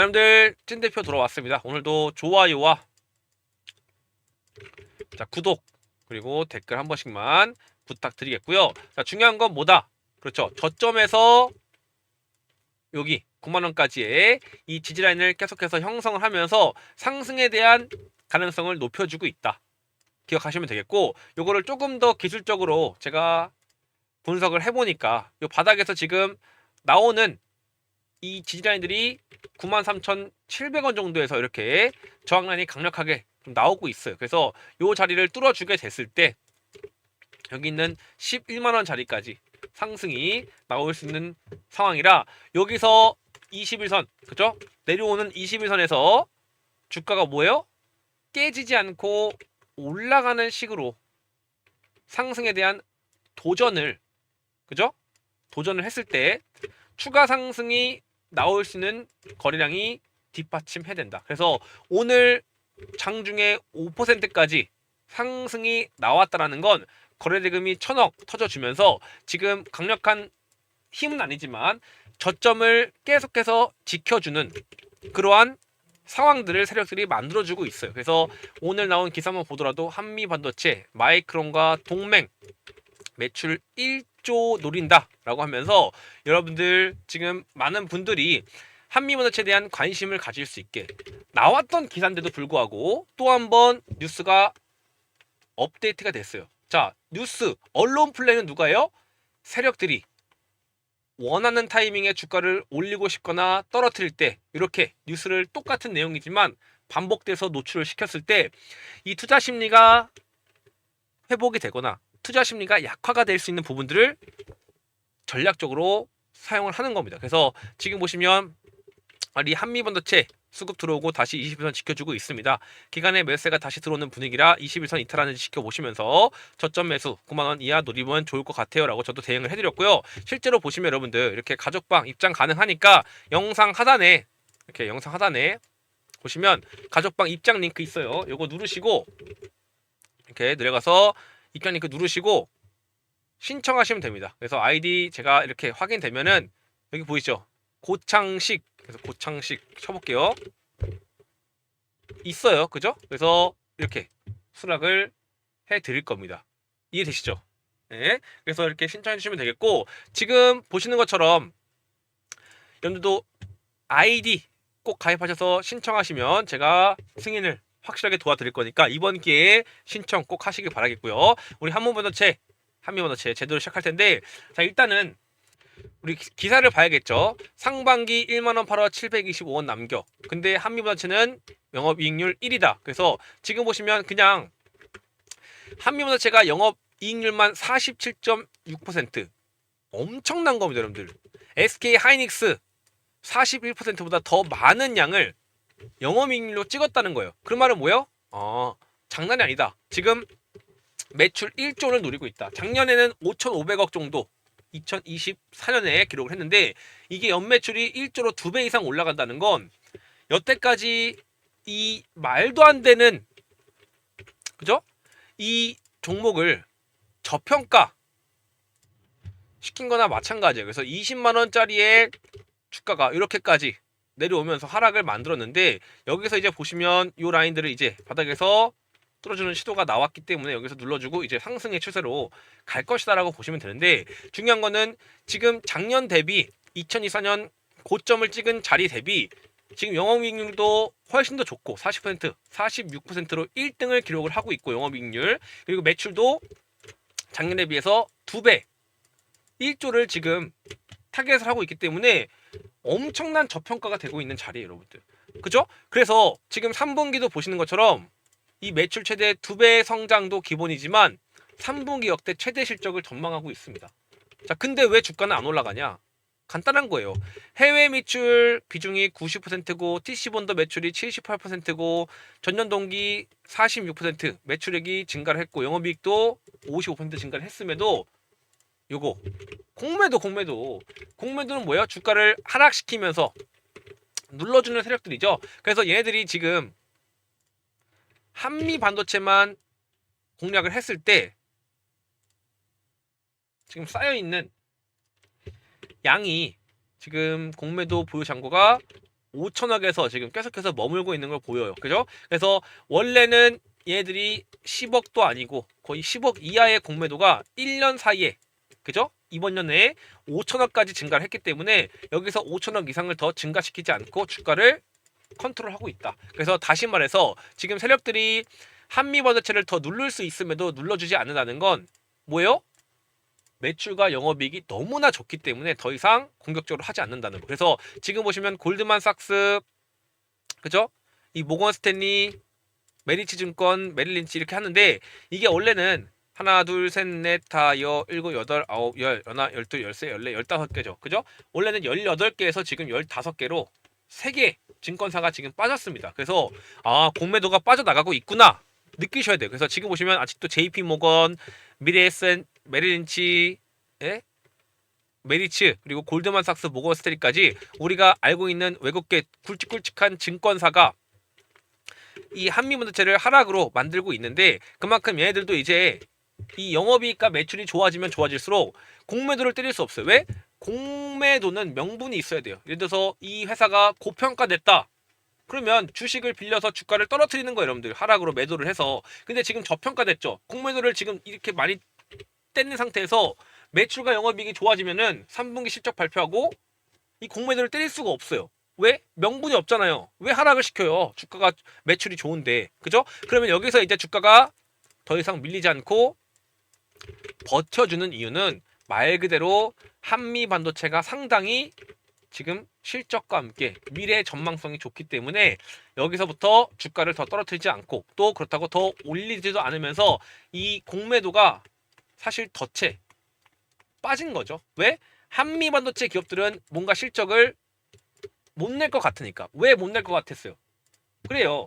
사람들 찐대표 돌아왔습니다. 오늘도 좋아요와 자 구독 그리고 댓글 한 번씩만 부탁드리겠고요. 자 중요한 건 뭐다? 그렇죠. 저점에서 여기 9만 원까지의 이 지지 라인을 계속해서 형성을 하면서 상승에 대한 가능성을 높여주고 있다. 기억하시면 되겠고 요거를 조금 더 기술적으로 제가 분석을 해보니까 요 바닥에서 지금 나오는 이 지지라인들이 93,700원 정도에서 이렇게 저항라인이 강력하게 좀 나오고 있어요. 그래서 요 자리를 뚫어주게 됐을 때 여기 있는 11만 원 자리까지 상승이 나올 수 있는 상황이라 여기서 21선 그죠? 내려오는 21선에서 주가가 뭐예요? 깨지지 않고 올라가는 식으로 상승에 대한 도전을 그죠? 도전을 했을 때 추가 상승이 나올 수 있는 거래량이 뒷받침해야 된다. 그래서 오늘 장중에 5%까지 상승이 나왔다라는 건 거래대금이 천억 터져주면서 지금 강력한 힘은 아니지만 저점을 계속해서 지켜주는 그러한 상황들을 세력들이 만들어주고 있어요. 그래서 오늘 나온 기사만 보더라도 한미 반도체, 마이크론과 동맹 매출 1조 노린다라고 하면서 여러분들 지금 많은 분들이 한미 반도체에 대한 관심을 가질 수 있게 나왔던 기사인데도 불구하고 또 한 번 뉴스가 업데이트가 됐어요. 자, 뉴스 언론 플레이는 누가요? 세력들이 원하는 타이밍에 주가를 올리고 싶거나 떨어뜨릴 때 이렇게 뉴스를 똑같은 내용이지만 반복돼서 노출을 시켰을 때 이 투자 심리가 회복이 되거나 투자 심리가 약화가 될 수 있는 부분들을 전략적으로 사용을 하는 겁니다. 그래서 지금 보시면 이 한미 반도체 수급 들어오고 다시 21선 지켜주고 있습니다. 기간에 매수세가 다시 들어오는 분위기라 21선 이탈하는지 지켜보시면서 저점 매수 9만원 이하 노리면 좋을 것 같아요 라고 저도 대응을 해드렸고요. 실제로 보시면 여러분들 이렇게 가족방 입장 가능하니까 영상 하단에 이렇게 영상 하단에 보시면 가족방 입장 링크 있어요. 요거 누르시고 이렇게 내려가서 입장 링크 누르시고 신청하시면 됩니다. 그래서 아이디 제가 이렇게 확인되면은 여기 보이죠? 고창식 그래서 고창식 쳐볼게요. 있어요, 그죠? 그래서 이렇게 수락을 해드릴 겁니다. 이해되시죠? 네. 그래서 이렇게 신청해 주시면 되겠고 지금 보시는 것처럼 여러분들도 아이디 꼭 가입하셔서 신청하시면 제가 승인을 확실하게 도와드릴 거니까 이번 기회에 신청 꼭 하시길 바라겠고요. 우리 한문반도체 한미반도체 제대로 시작할 텐데 자 일단은 우리 기- 기사를 봐야겠죠. 상반기 1만 원 팔아 725원 남겨. 근데 한미반도체는 영업이익률 1이다. 그래서 지금 보시면 그냥 한미반도체가 영업이익률만 47.6% 엄청난 겁니다, 여러분들. SK 하이닉스 41%보다 더 많은 양을 영업이익률로 찍었다는 거예요. 그 말은 뭐예요? 어, 장난이 아니다. 지금 매출 1조를 노리고 있다. 작년에는 5,500억 정도 2024년에 기록을 했는데 이게 연매출이 1조로 2배 이상 올라간다는 건 여태까지 이 말도 안 되는 그죠? 이 종목을 저평가 시킨 거나 마찬가지예요. 그래서 20만 원짜리의 주가가 이렇게까지 내려오면서 하락을 만들었는데 여기서 이제 보시면 이 라인들을 이제 바닥에서 뚫어주는 시도가 나왔기 때문에 여기서 눌러주고 이제 상승의 추세로 갈 것이다라고 보시면 되는데 중요한 거는 지금 작년 대비 2024년 고점을 찍은 자리 대비 지금 영업이익률도 훨씬 더 좋고 40% 46%로 1등을 기록을 하고 있고 영업이익률. 그리고 매출도 작년에 비해서 2배 1조를 지금 타겟을 하고 있기 때문에 엄청난 저평가가 되고 있는 자리예요 여러분들 그죠? 그래서 지금 3분기도 보시는 것처럼 이 매출 최대 2배 성장도 기본이지만 3분기 역대 최대 실적을 전망하고 있습니다. 자, 근데 왜 주가는 안 올라가냐? 간단한 거예요. 해외 매출 비중이 90%고 TC본더 매출이 78%고 전년 동기 46% 매출액이 증가를 했고 영업이익도 55% 증가를 했음에도 요거 공매도 공매도 공매도는 뭐야? 주가를 하락시키면서 눌러주는 세력들이죠. 그래서 얘네들이 지금 한미 반도체만 공략을 했을 때 지금 쌓여 있는 양이 지금 공매도 보유 잔고가 5천억에서 지금 계속해서 머물고 있는 걸 보여요. 그죠? 그래서 원래는 얘들이 10억도 아니고 거의 10억 이하의 공매도가 1년 사이에 그죠? 이번 년에 5천억까지 증가를 했기 때문에 여기서 5천억 이상을 더 증가시키지 않고 주가를 컨트롤하고 있다. 그래서 다시 말해서 지금 세력들이 한미 반도체를 더 누를 수 있음에도 눌러주지 않는다는 건 뭐예요? 매출과 영업이익이 너무나 좋기 때문에 더 이상 공격적으로 하지 않는다는 거. 그래서 지금 보시면 골드만삭스 그죠? 이 모건 스탠리, 메리츠 증권, 메릴린치 이렇게 하는데 이게 원래는 하나, 둘, 셋, 넷, 다, 여, 일곱, 여덟, 아홉, 열, 열하, 열둘, 열세, 열네, 열다섯 개죠. 그죠? 원래는 열여덟 개에서 지금 열다섯 개로 세 개 증권사가 지금 빠졌습니다. 그래서 아 공매도가 빠져나가고 있구나 느끼셔야 돼요. 그래서 지금 보시면 아직도 JP 모건, 미래에센, 메릴린치, 예? 메리츠 그리고 골드만삭스, 모건 스테리까지 우리가 알고 있는 외국계 굵직굵직한 증권사가 이 한미 반도체를 하락으로 만들고 있는데 그만큼 얘네들도 이제 이 영업이익과 매출이 좋아지면 좋아질수록 공매도를 때릴 수 없어요. 왜? 공매도는 명분이 있어야 돼요. 예를 들어서 이 회사가 고평가됐다. 그러면 주식을 빌려서 주가를 떨어뜨리는 거예요, 여러분들. 하락으로 매도를 해서. 근데 지금 저평가됐죠. 공매도를 지금 이렇게 많이 떼는 상태에서 매출과 영업이익이 좋아지면은 3분기 실적 발표하고 이 공매도를 때릴 수가 없어요. 왜? 명분이 없잖아요. 왜 하락을 시켜요? 주가가 매출이 좋은데. 그죠? 그러면 여기서 이제 주가가 더 이상 밀리지 않고 버텨주는 이유는 말 그대로 한미 반도체가 상당히 지금 실적과 함께 미래 전망성이 좋기 때문에 여기서부터 주가를 더 떨어뜨리지 않고 또 그렇다고 더 올리지도 않으면서 이 공매도가 사실 덫에 빠진 거죠. 왜? 한미 반도체 기업들은 뭔가 실적을 못 낼 것 같으니까. 왜 못 낼 것 같았어요? 그래요.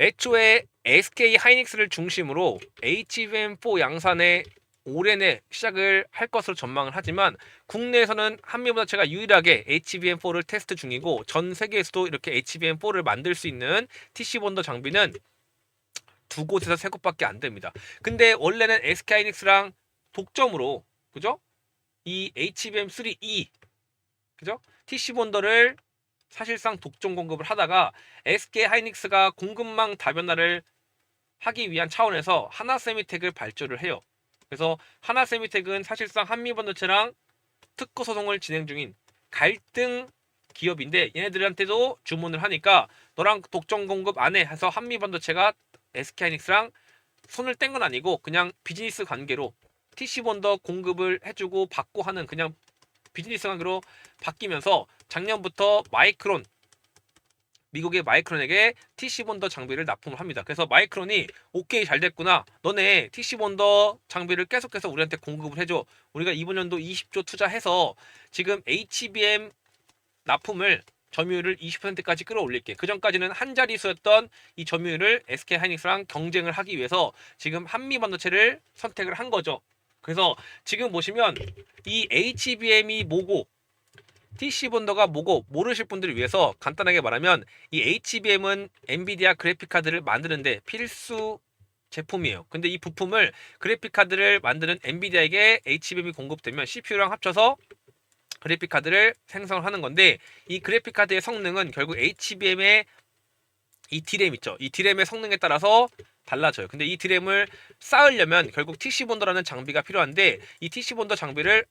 애초에 SK 하이닉스를 중심으로 HBM4 양산에 올해 내 시작을 할 것으로 전망을 하지만 국내에서는 한미반도체가 유일하게 HBM4를 테스트 중이고 전 세계에서도 이렇게 HBM4를 만들 수 있는 TC 본더 장비는 두 곳에서 세 곳밖에 안 됩니다. 근데 원래는 SK 하이닉스랑 독점으로 그죠? 이 HBM3E 그죠? TC 본더를 사실상 독점 공급을 하다가 SK 하이닉스가 공급망 다변화를 하기 위한 차원에서 하나세미텍을 발주를 해요. 그래서 하나세미텍은 사실상 한미반도체랑 특허 소송을 진행 중인 갈등 기업인데 얘네들한테도 주문을 하니까 너랑 독점 공급 안 해 해서 한미반도체가 SK하이닉스랑 손을 뗀 건 아니고 그냥 비즈니스 관계로 TC본더 공급을 해주고 받고 하는 그냥 비즈니스 관계로 바뀌면서 작년부터 마이크론 미국의 마이크론에게 TC본더 장비를 납품을 합니다. 그래서 마이크론이 오케이 잘 됐구나. 너네 TC본더 장비를 계속해서 우리한테 공급을 해줘. 우리가 이번 연도 20조 투자해서 지금 HBM 납품을 점유율을 20%까지 끌어올릴게. 그 전까지는 한 자릿수였던 이 점유율을 SK 하이닉스랑 경쟁을 하기 위해서 지금 한미 반도체를 선택을 한 거죠. 그래서 지금 보시면 이 HBM이 뭐고 TC 본더가 뭐고 모르실 분들을 위해서 간단하게 말하면 이 HBM은 엔비디아 그래픽 카드를 만드는데 필수 제품이에요. 근데 이 부품을 그래픽 카드를 만드는 엔비디아에게 HBM이 공급되면 CPU랑 합쳐서 그래픽 카드를 생성을 하는 건데 이 그래픽 카드의 성능은 결국 HBM의 이 디램 있죠. 이 디램의 성능에 따라서 달라져요. 근데 이 디램을 쌓으려면 결국 TC 본더라는 장비가 필요한데 이 TC 본더 장비를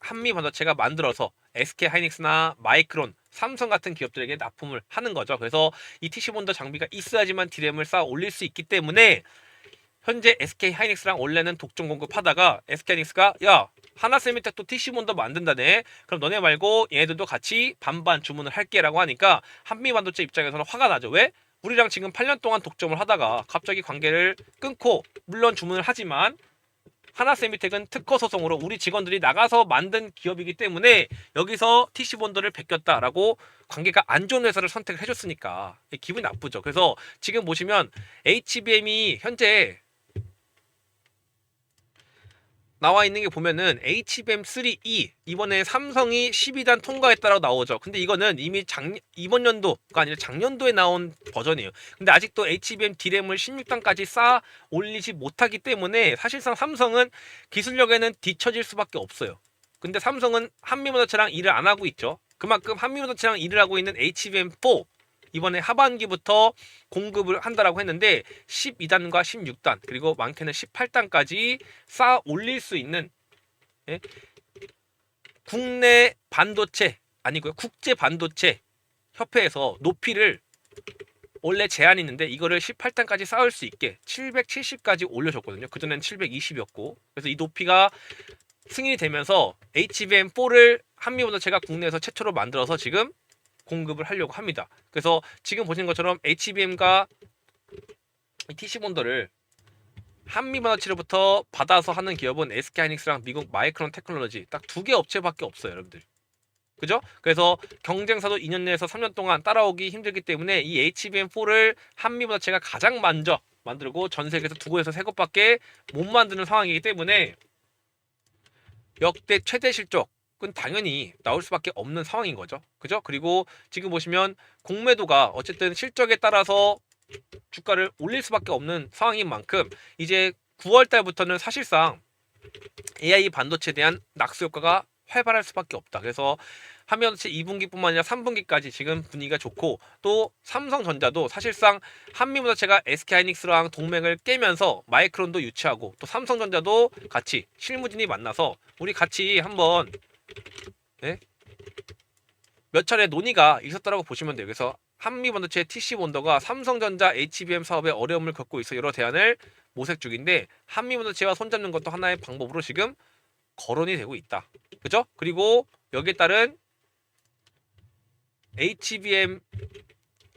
한미 반도체가 만들어서 SK 하이닉스나 마이크론, 삼성 같은 기업들에게 납품을 하는 거죠. 그래서 이 TC 본더 장비가 있어야지만 디램을 쌓아 올릴 수 있기 때문에 현재 SK 하이닉스랑 원래는 독점 공급하다가 SK 하이닉스가 야 하나 세미텍도 TC 본더 만든다네. 그럼 너네 말고 얘네들도 같이 반반 주문을 할게라고 하니까 한미 반도체 입장에서는 화가 나죠. 왜? 우리랑 지금 8년 동안 독점을 하다가 갑자기 관계를 끊고 물론 주문을 하지만 하나세미텍은 특허 소송으로 우리 직원들이 나가서 만든 기업이기 때문에 여기서 TC 본더를 베꼈다라고 관계가 안 좋은 회사를 선택을 해줬으니까 기분이 나쁘죠. 그래서 지금 보시면 HBM이 현재 나와 있는 게 보면은 HBM3E 이번에 삼성이 12단 통과했다라고 나오죠. 근데 이거는 이미 작 이번 연도가 아니라 작년도에 나온 버전이에요. 근데 아직도 HBM D램을 16단까지 쌓아 올리지 못하기 때문에 사실상 삼성은 기술력에는 뒤처질 수밖에 없어요. 근데 삼성은 한미반도체랑 일을 안 하고 있죠. 그만큼 한미반도체랑 일을 하고 있는 HBM4 이번에 하반기부터 공급을 한다라고 했는데 12단과 16단 그리고 많게는 18단까지 쌓아 올릴 수 있는 예? 국내 반도체 아니고요 국제 반도체 협회에서 높이를 원래 제한이 있는데 이거를 18단까지 쌓을 수 있게 770까지 올려줬거든요. 그전엔 720이었고 그래서 이 높이가 승인이 되면서 HBM4를 한미반도체가 국내에서 최초로 만들어서 지금 공급을 하려고 합니다. 그래서 지금 보시는 것처럼 HBM과 TC 본더를 한미 반도체로부터 받아서 하는 기업은 SK하이닉스랑 미국 마이크론 테크놀로지 딱 두 개 업체밖에 없어요, 여러분들. 그죠? 그래서 경쟁사도 2년 내에서 3년 동안 따라오기 힘들기 때문에 이 HBM4를 한미 반도체가 가장 먼저 만들고 전 세계에서 두 곳에서 세 곳밖에 못 만드는 상황이기 때문에 역대 최대 실적 은 당연히 나올 수밖에 없는 상황인 거죠. 그죠? 그리고 지금 보시면 공매도가 어쨌든 실적에 따라서 주가를 올릴 수밖에 없는 상황인 만큼 이제 9월 달부터는 사실상 AI 반도체에 대한 낙수 효과가 활발할 수밖에 없다. 그래서 한미반도체 2분기뿐만 아니라 3분기까지 지금 분위기가 좋고 또 삼성전자도 사실상 한미반도체가 SK하이닉스랑 동맹을 깨면서 마이크론도 유치하고 또 삼성전자도 같이 실무진이 만나서 우리 같이 한번 네? 몇 차례 논의가 있었다라고 보시면 돼요. 그래서 한미반도체 TC 본더가 삼성전자 HBM 사업에 어려움을 겪고 있어 여러 대안을 모색 중인데 한미반도체와 손잡는 것도 하나의 방법으로 지금 거론이 되고 있다. 그죠? 그리고 여기에 따른 HBM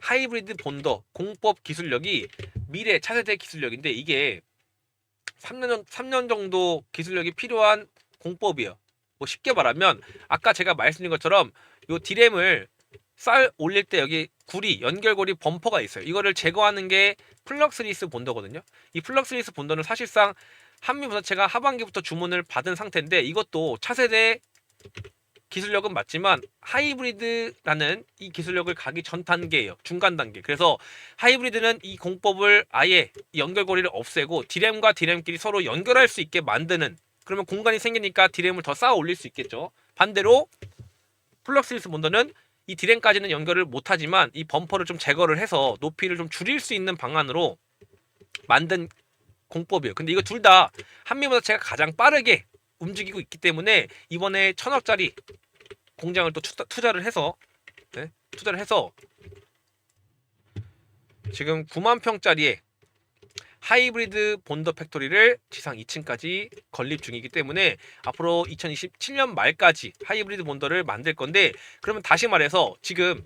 하이브리드 본더 공법 기술력이 미래 차세대 기술력인데 이게 3년 3년 정도 기술력이 필요한 공법이에요. 뭐 쉽게 말하면 아까 제가 말씀드린 것처럼 요 디램을 쌀 올릴 때 여기 구리 연결고리 범퍼가 있어요. 이거를 제거하는 게 플럭스리스 본더거든요. 이 플럭스리스 본더는 사실상 한미 반도체가 하반기부터 주문을 받은 상태인데 이것도 차세대 기술력은 맞지만 하이브리드라는 이 기술력을 가기 전 단계예요. 중간 단계. 그래서 하이브리드는 이 공법을 아예 연결고리를 없애고 디램과 디램끼리 서로 연결할 수 있게 만드는 그러면 공간이 생기니까 디램을 더 쌓아 올릴 수 있겠죠. 반대로 플럭스리스 본더는 이 디램까지는 연결을 못하지만 이 범퍼를 좀 제거를 해서 높이를 좀 줄일 수 있는 방안으로 만든 공법이에요. 근데 이거 둘 다 한미반도체가 가장 빠르게 움직이고 있기 때문에 이번에 천억짜리 공장을 또 투자, 를 해서 네? 투자를 해서 지금 9만 평짜리의 하이브리드 본더 팩토리를 지상 2층까지 건립 중이기 때문에 앞으로 2027년 말까지 하이브리드 본더를 만들 건데 그러면 다시 말해서 지금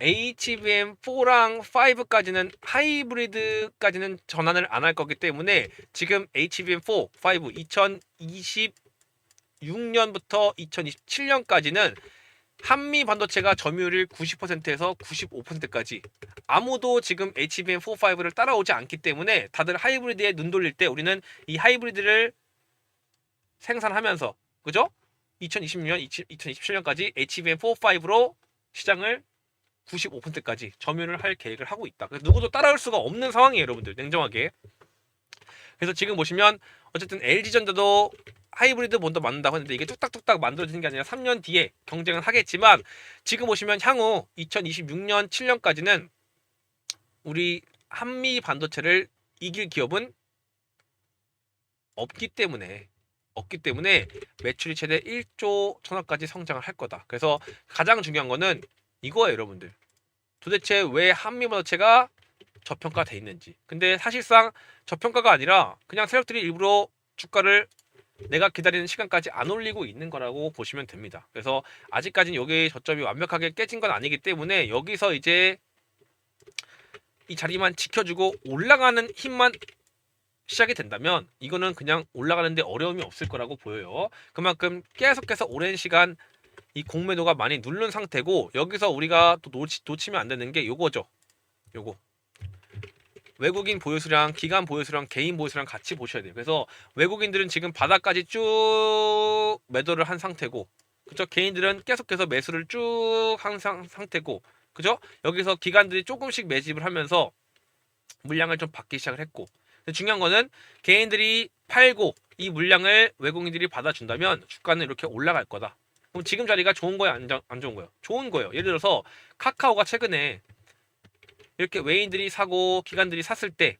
HBM4랑 5까지는 하이브리드까지는 전환을 안 할 거기 때문에 지금 HBM4, 5 2026년부터 2027년까지는 한미 반도체가 점유율 90%에서 95%까지 아무도 지금 HBM4, 5를 따라오지 않기 때문에 다들 하이브리드에 눈 돌릴 때 우리는 이 하이브리드를 생산하면서 그죠? 2026년, 2027년까지 HBM4, 5로 시장을 95%까지 점유를 할 계획을 하고 있다. 누구도 따라올 수가 없는 상황이에요, 여러분들. 냉정하게. 그래서 지금 보시면 어쨌든 LG전자도 하이브리드 본더 만든다고 했는데 이게 뚝딱뚝딱 만들어지는 게 아니라 3년 뒤에 경쟁은 하겠지만 지금 보시면 향후 2026년 7년까지는 우리 한미 반도체를 이길 기업은 없기 때문에 없기 때문에 매출이 최대 1조 천억까지 성장을 할 거다. 그래서 가장 중요한 거는 이거예요, 여러분들. 도대체 왜 한미 반도체가 저평가돼 있는지. 근데 사실상 저평가가 아니라 그냥 세력들이 일부러 주가를 내가 기다리는 시간까지 안 올리고 있는 거라고 보시면 됩니다. 그래서 아직까지는 여기 저점이 완벽하게 깨진 건 아니기 때문에 여기서 이제 이 자리만 지켜주고 올라가는 힘만 시작이 된다면 이거는 그냥 올라가는데 어려움이 없을 거라고 보여요. 그만큼 계속해서 오랜 시간 이 공매도가 많이 누른 상태고 여기서 우리가 또 놓치, 놓치면 안 되는 게 요거죠. 요거. 외국인 보유수랑 기간 보유수랑 개인 보유수랑 같이 보셔야 돼요. 그래서 외국인들은 지금 바닥까지 쭉 매도를 한 상태고 그죠? 개인들은 계속해서 매수를 쭉 한 상태고 그죠? 여기서 기관들이 조금씩 매집을 하면서 물량을 좀 받기 시작을 했고 중요한 거는 개인들이 팔고 이 물량을 외국인들이 받아준다면 주가는 이렇게 올라갈 거다. 그럼 지금 자리가 좋은 거예요, 안, 안 좋은 거예요? 좋은 거예요. 예를 들어서 카카오가 최근에 이렇게 외인들이 사고 기관들이 샀을 때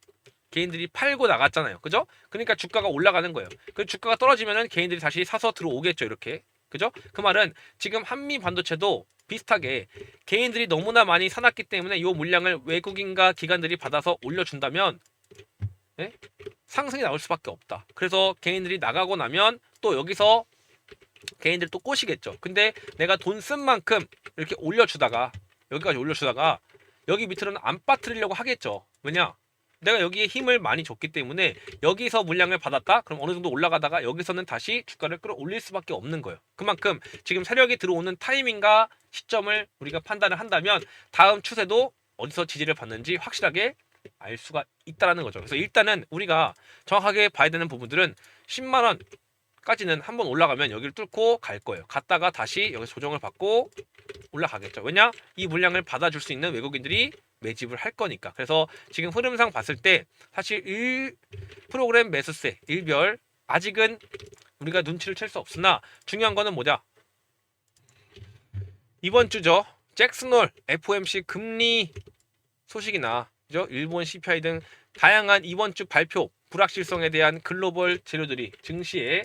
개인들이 팔고 나갔잖아요. 그죠? 그러니까 주가가 올라가는 거예요. 그 주가가 떨어지면은 개인들이 다시 사서 들어오겠죠. 이렇게. 그죠? 그 말은 지금 한미 반도체도 비슷하게 개인들이 너무나 많이 사놨기 때문에 이 물량을 외국인과 기관들이 받아서 올려준다면 예? 상승이 나올 수밖에 없다. 그래서 개인들이 나가고 나면 또 여기서 개인들 또 꼬시겠죠. 근데 내가 돈 쓴 만큼 이렇게 올려주다가 여기까지 올려주다가 여기 밑으로는 안 빠뜨리려고 하겠죠. 왜냐? 내가 여기에 힘을 많이 줬기 때문에 여기서 물량을 받았다? 그럼 어느 정도 올라가다가 여기서는 다시 주가를 끌어올릴 수밖에 없는 거예요. 그만큼 지금 세력이 들어오는 타이밍과 시점을 우리가 판단을 한다면 다음 추세도 어디서 지지를 받는지 확실하게 알 수가 있다라는 거죠. 그래서 일단은 우리가 정확하게 봐야 되는 부분들은 10만 원까지는 한번 올라가면 여기를 뚫고 갈 거예요. 갔다가 다시 여기서 조정을 받고 올라가겠죠. 왜냐? 이 물량을 받아줄 수 있는 외국인들이 매집을 할 거니까. 그래서 지금 흐름상 봤을 때 사실 1 프로그램 매수세 일별 아직은 우리가 눈치를 챌 수 없으나 중요한 거는 뭐냐? 이번 주죠. 잭슨홀 FOMC 금리 소식이나 그죠? 일본 CPI 등 다양한 이번 주 발표 불확실성에 대한 글로벌 재료들이 증시에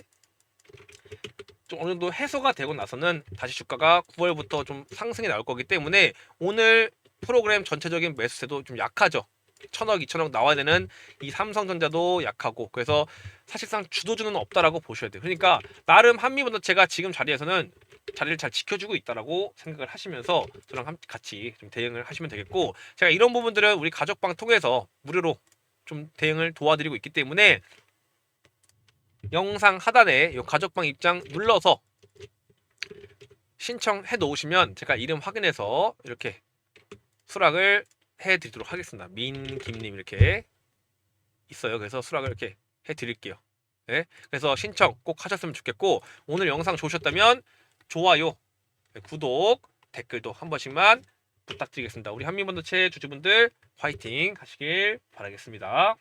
좀 어느 정도 해소가 되고 나서는 다시 주가가 9월부터 좀 상승이 나올 거기 때문에 오늘 프로그램 전체적인 매수세도 좀 약하죠. 천억, 이천억 나와야 되는 이 삼성전자도 약하고 그래서 사실상 주도주는 없다라고 보셔야 돼요. 그러니까 나름 한미반도체가 지금 자리에서는 자리를 잘 지켜주고 있다라고 생각을 하시면서 저랑 함- 같이 좀 대응을 하시면 되겠고 제가 이런 부분들은 우리 가족방 통해서 무료로 좀 대응을 도와드리고 있기 때문에 영상 하단에 이 가족방 입장 눌러서 신청해 놓으시면 제가 이름 확인해서 이렇게 수락을 해 드리도록 하겠습니다. 민김님 이렇게 있어요. 그래서 수락을 이렇게 해 드릴게요. 네? 그래서 신청 꼭 하셨으면 좋겠고 오늘 영상 좋으셨다면 좋아요, 네, 구독, 댓글도 한 번씩만 부탁드리겠습니다. 우리 한미반도체 주주분들 화이팅 하시길 바라겠습니다.